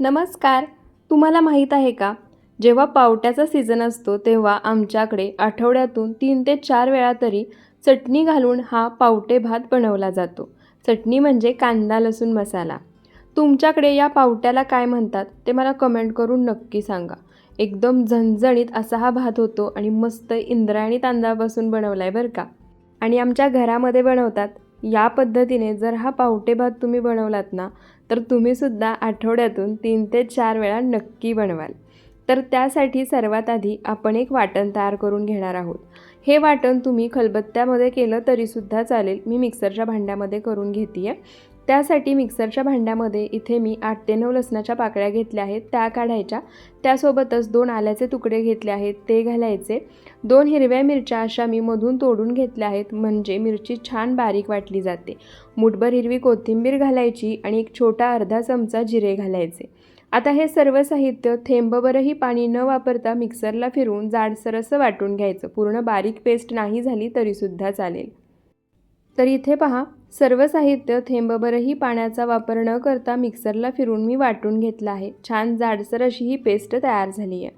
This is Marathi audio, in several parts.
नमस्कार. तुम्हाला माहीत आहे का? जेव्हा पावट्याचा सीझन असतो तेव्हा आमच्याकडे आठवड्यातून तीन ते चार वेळा तरी चटणी घालून हा पावटे भात बनवला जातो. चटणी म्हणजे कांदा लसूण मसाला. तुमच्याकडे या पावट्याला काय म्हणतात ते मला कमेंट करून नक्की सांगा. एकदम झणझणीत असा हा भात होतो आणि मस्त इंद्रायणी तांदळापासून बनवला आहे बरं का? आणि आमच्या घरामध्ये बनवतात. या पद्धतीने जर हा पावटे भात तुम्ही बनवलात ना तर तुम्हीसुद्धा आठवड्यातून तीन ते चार वेळा नक्की बनवाल. तर त्यासाठी सर्वात आधी आपण एक वाटण तयार करून घेणार आहोत. हे वाटण तुम्ही खलबत्त्यामध्ये केलं तरीसुद्धा चालेल. मी मिक्सरच्या भांड्यामध्ये करून घेते आहे त्यासाठी मिक्सरच्या भांड्यामध्ये इथे मी आठ ते नऊ लसणाच्या पाकळ्या घेतल्या आहेत. त्या काढायच्या. त्यासोबतच दोन आल्याचे तुकडे घेतले आहेत. ते घालायचे. दोन हिरव्या मिरच्या अशा मी मधून तोडून घेतल्या आहेत. म्हणजे मिरची छान बारीक वाटली जाते. मुठभर हिरवी कोथिंबीर घालायची आणि एक छोटा अर्धा चमचा जिरे घालायचे. आता हे सर्व साहित्य थेंबभरही पाणी न वापरता मिक्सरला फिरवून जाडसर असं वाटून घ्यायचं. पूर्ण बारीक पेस्ट नाही झाली तरीसुद्धा चालेल. तर इथे पहा सर्व साहित्य थेंबभरही पाण्याचा वापर न करता मिक्सरला फिरून मी वाटून घेतलं आहे. छान जाडसर अशी ही पेस्ट तयार झाली आहे.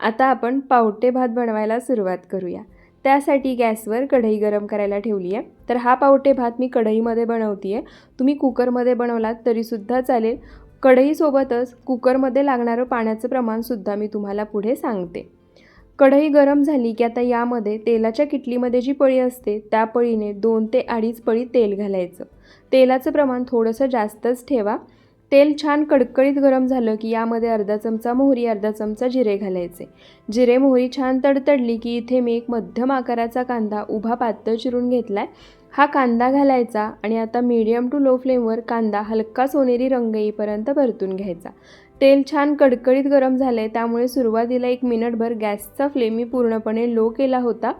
आता आपण पावटे भात बनवायला सुरुवात करूया. त्यासाठी गॅसवर कढई गरम करायला ठेवली आहे. तर हा पावटे भात मी कढईमध्ये बनवते आहे तुम्ही कुकरमध्ये बनवलात तरीसुद्धा चालेल. कढईसोबतच कुकरमध्ये लागणारं पाण्याचं प्रमाणसुद्धा मी तुम्हाला पुढे सांगते. कढई गरम झाली की आता यामध्ये तेलाच्या किटलीमध्ये जी पळी असते त्या पळीने दोन ते अडीच पळी तेल घालायचं. तेलाचं प्रमाण थोडंसं जास्तच ठेवा. तेल छान कडकडीत गरम झालं की यामध्ये अर्धा चमचा मोहरी अर्धा चमचा जिरे घालायचे. जिरे मोहरी छान तडतडली की इथे मी एक मध्यम आकाराचा कांदा उभा पातळ चिरून घेतला आहे हा कांदा घालायचा आणि आता मीडियम टू लो फ्लेमवर कांदा हलका सोनेरी रंग येईपर्यंत परतून घ्यायचा. तेल छान कडकडीत गरम झालं आहे त्यामुळे सुरुवातीला एक मिनटभर गॅसचा फ्लेम मी पूर्णपणे लो केला होता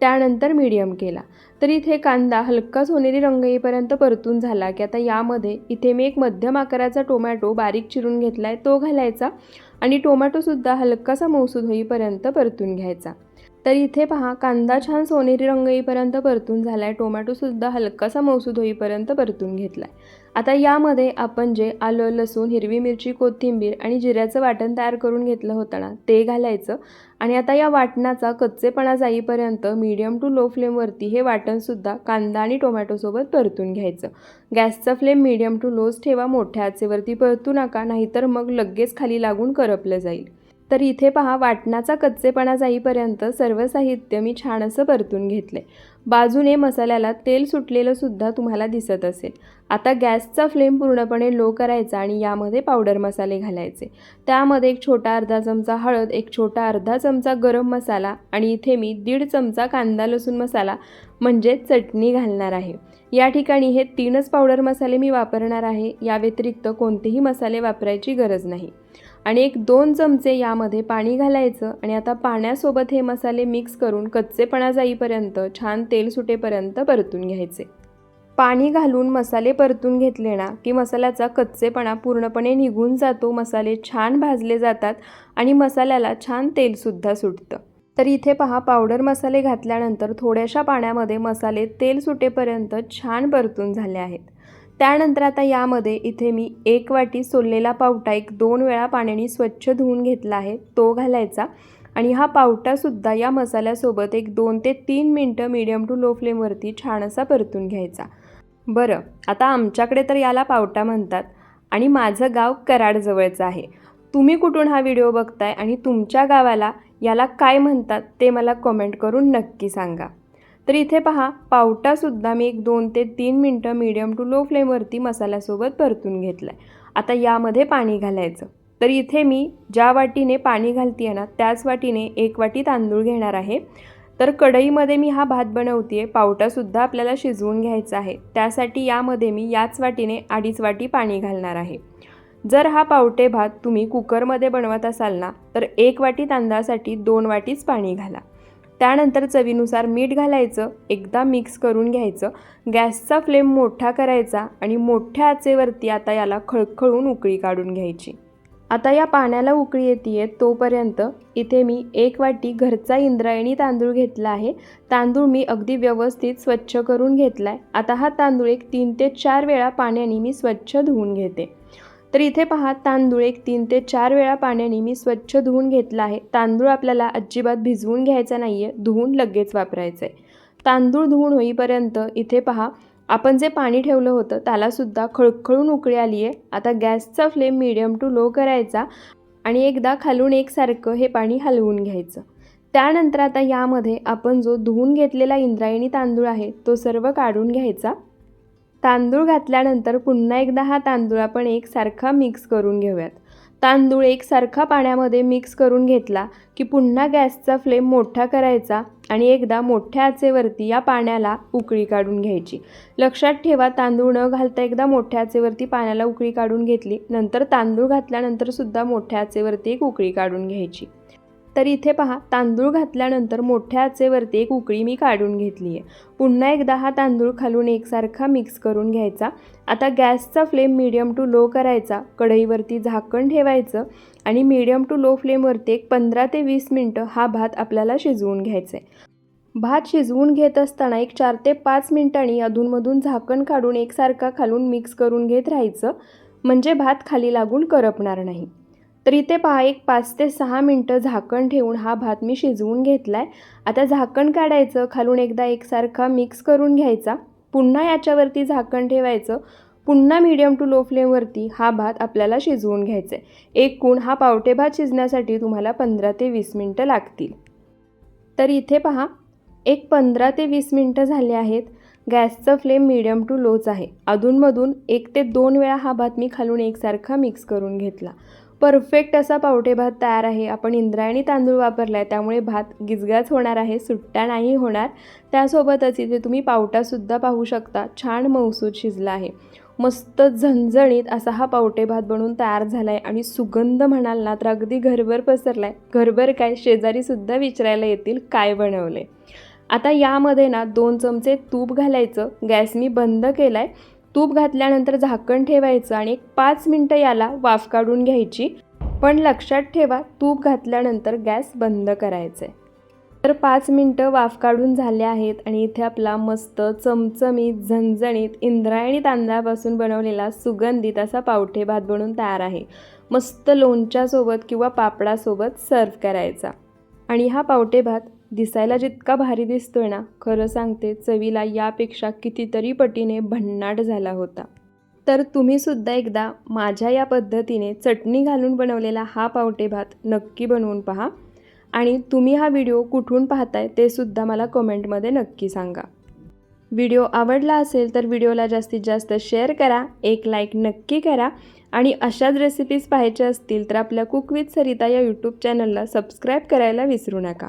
त्यानंतर मिडियम केला. तर इथे कांदा हलका सोनेरी रंग येईपर्यंत परतून झाला की आता यामध्ये इथे मी एक मध्यम आकाराचा टोमॅटो बारीक चिरून घेतला आहे तो घालायचा आणि टोमॅटोसुद्धा हलकासा मौसूद होईपर्यंत परतून घ्यायचा. तर इथे पहा कांदा छान सोनेरी रंग येईपर्यंत परतून झाला आहे टोमॅटोसुद्धा हलकासा मौसूद होईपर्यंत परतून घेतला आहे आता यामध्ये आपण जे आलं लसूण हिरवी मिरची कोथिंबीर आणि जिऱ्याचं वाटण तयार करून घेतलं होतं ना ते घालायचं. आणि आता या वाटणाचा कच्चेपणा जाईपर्यंत मीडियम टू लो फ्लेमवरती हे वाटणसुद्धा कांदा आणि टोमॅटोसोबत परतून घ्यायचं. गॅसचा फ्लेम मीडियम टू लोच ठेवा मोठ्या आचेवरती परतू नका नाहीतर मग लगेच खाली लागून करपलं जाईल. तर इथे पहा वाटणाचा कच्चेपणा जाईपर्यंत सर्व साहित्य मी छान असं परतून घेतले. बाजूने मसाल्याला तेल सुटलेलं सुद्धा तुम्हाला दिसत असेल. आता गॅसचा फ्लेम पूर्णपणे लो करायचा आणि यामध्ये पावडर मसाले घालायचे. त्यामध्ये एक छोटा अर्धा चमचा हळद एक छोटा अर्धा चमचा गरम मसाला आणि इथे मी दीड चमचा कांदा लसूण मसाला म्हणजे चटणी घालणार आहे. या ठिकाणी हे तीनच पावडर मसाले मी वापरणार आहे. या व्यतिरिक्त कोणतेही मसाले वापरायची गरज नाही. आणि एक दोन चमचे यामध्ये पाणी घालायचं आणि आता पाण्यासोबत हे मसाले मिक्स करून कच्चेपणा जाईपर्यंत छान तेल सुटेपर्यंत परतून घ्यायचे. पाणी घालून मसाले परतून घेतले ना की मसाल्याचा कच्चेपणा पूर्णपणे निघून जातो मसाले छान भाजले जातात आणि मसाल्याला छान तेलसुद्धा सुटतं. तर इथे पहा पावडर मसाले घातल्यानंतर थोड्याशा पाण्यामध्ये मसाले तेल सुटेपर्यंत छान परतून झाले आहेत. त्यानंतर आता यामध्ये इथे मी एक वाटी सोललेला पावटा एक दोन वेळा पाण्याने स्वच्छ धुवून घेतला आहे तो घालायचा. आणि हा पावटासुद्धा या मसाल्यासोबत एक दोन ते तीन मिनटं मीडियम टू लो फ्लेमवरती छान असा परतून घ्यायचा. बरं आता आमच्याकडे तर याला पावटा म्हणतात आणि माझं गाव कराडजवळचं आहे. तुम्ही कुठून हा व्हिडिओ बघताय आणि तुमच्या गावाला याला काय म्हणतात ते मला कमेंट करून नक्की सांगा. तर इथे पहा पावटासुद्धा मी एक दोन ते तीन मिनटं मीडियम टू लो फ्लेमवरती मसाल्यासोबत परतून घेतलं आहे आता यामध्ये पाणी घालायचं. तर इथे मी ज्या वाटीने पाणी घालते ना त्याच वाटीने एक वाटी तांदूळ घेणार आहे. तर कढईमध्ये मी हा भात बनवते आहे पावटासुद्धा आपल्याला शिजवून घ्यायचा आहे. त्यासाठी यामध्ये मी याच वाटीने अडीच वाटी पाणी घालणार आहे. जर हा पावटे भात तुम्ही कुकरमध्ये बनवत असाल ना तर एक वाटी तांदळासाठी दोन वाटीच पाणी घाला. त्यानंतर चवीनुसार मीठ घालायचं एकदा मिक्स करून घ्यायचं. गॅसचा फ्लेम मोठा करायचा आणि मोठ्या आचेवरती आता याला खळखळून उकळी काढून घ्यायची. आता या पाण्याला उकळी येते तोपर्यंत इथे मी एक वाटी घरचा इंद्रायणी तांदूळ घेतला आहे. तांदूळ मी अगदी व्यवस्थित स्वच्छ करून घेतला आहे आता हा तांदूळ एक तीन ते चार वेळा पाण्याने मी स्वच्छ धुवून घेते. तर इथे पहा तांदूळ एक तीन ते चार वेळा पाण्याने मी स्वच्छ धुवून घेतला आहे. तांदूळ आपल्याला अजिबात भिजवून घ्यायचा नाही आहे धुवून लगेच वापरायचं आहे तांदूळ धुवून होईपर्यंत इथे पहा आपण जे पाणी ठेवलं होतं त्यालासुद्धा खळखळून उकळी आली आहे आता गॅसचा फ्लेम मिडियम टू लो करायचा आणि एकदा खालून एकसारखं हे पाणी हलवून घ्यायचं. त्यानंतर आता यामध्ये आपण जो धुवून घेतलेला इंद्रायणी तांदूळ आहे तो सर्व काढून घ्यायचा. तांदूळ घातल्यानंतर पुन्हा एकदा हा तांदूळ आपण एकसारखा मिक्स करून घेऊयात. तांदूळ एकसारखा पाण्यामध्ये मिक्स करून घेतला की पुन्हा गॅसचा फ्लेम मोठा करायचा आणि एकदा मोठ्या आचेवरती या पाण्याला उकळी काढून घ्यायची. लक्षात ठेवा तांदूळ न घालता एकदा मोठ्या आचेवरती पाण्याला उकळी काढून घेतली नंतर तांदूळ घातल्यानंतरसुद्धा मोठ्या आचेवरती एक उकळी काढून घ्यायची. तर इथे पहा तांदूळ घातल्यानंतर मोठ्या आचेवरती एक उकळी मी काढून घेतली आहे. पुन्हा एकदा हा तांदूळ खालून एकसारखा मिक्स करून घ्यायचा. आता गॅसचा फ्लेम मिडियम टू लो करायचा. कढईवरती झाकण ठेवायचं आणि मिडियम टू लो फ्लेमवरती एक पंधरा ते वीस मिनटं हा भात आपल्याला शिजवून घ्यायचा आहे भात शिजवून घेत असताना एक चार ते पाच मिनिटांनी अधूनमधून झाकण काढून एकसारखा खालून मिक्स करून घेत राहायचं. म्हणजे भात खाली लागून करपणार नाही. तर इथे पहा एक पाच ते सहा मिनटं झाकण ठेवून हा भात मी शिजवून घेतला आहे आता झाकण काढायचं खालून एकदा एकसारखा मिक्स करून घ्यायचा. पुन्हा याच्यावरती झाकण ठेवायचं. पुन्हा मीडियम टू लो फ्लेमवरती हा भात आपल्याला शिजवून घ्यायचा आहे एकूण हा पावटे भात शिजण्यासाठी तुम्हाला पंधरा ते वीस मिनटं लागतील. तर इथे पहा एक पंधरा ते वीस मिनटं झाले आहेत. गॅसचं फ्लेम मिडियम टू लोच आहे. अधूनमधून एक ते दोन वेळा हा भात मी खालून एकसारखा मिक्स करून घेतला. परफेक्ट असा पावटे भात तयार आहे. आपण इंद्रायणी तांदूळ वापरला आहे त्यामुळे भात गिजगाच होणार आहे सुट्टा नाही होणार. त्यासोबतच इथे तुम्ही पावटासुद्धा पाहू शकता. छान मौसूद शिजला आहे. मस्त झणझणीत असा हा पावटे भात बनवून तयार झाला आहे आणि सुगंध म्हणाल ना तर अगदी घरभर पसरला आहे घरभर काय? शेजारीसुद्धा विचारायला येतील काय बनवले आता यामध्ये ना दोन चमचे तूप घालायचं. गॅस मी बंद केला आहे तूप घातल्यानंतर झाकण ठेवायचं आणि एक पाच मिनटं याला वाफ काढून घ्यायची. पण लक्षात ठेवा तूप घातल्यानंतर गॅस बंद करायचं आहे तर पाच मिनटं वाफ काढून झाले आहेत आणि इथे आपला मस्त चमचमीत झणझणीत इंद्रायणी तांदळापासून बनवलेला सुगंधित असा पावठे भात बनून तयार आहे. मस्त लोणच्यासोबत किंवा पापडासोबत सर्व करायचा. आणि हा पावटे भात दिसायला जितका भारी दिसतोय ना खरं सांगते चवीला यापेक्षा कितीतरी पटीने भन्नाट झाला होता. तर तुम्हीसुद्धा एकदा माझ्या या पद्धतीने चटणी घालून बनवलेला हा पावटे भात नक्की बनवून पहा. आणि तुम्ही हा व्हिडिओ कुठून पाहताय ते सुद्धा मला कमेंटमध्ये नक्की सांगा. व्हिडिओ आवडला असेल तर व्हिडिओला जास्तीत जास्त शेअर करा एक लाईक नक्की करा आणि अशाच रेसिपीज पाहायच्या असतील तर आपल्या कुक विथ सरिता या यूट्यूब चॅनलला सबस्क्राईब करायला विसरू नका.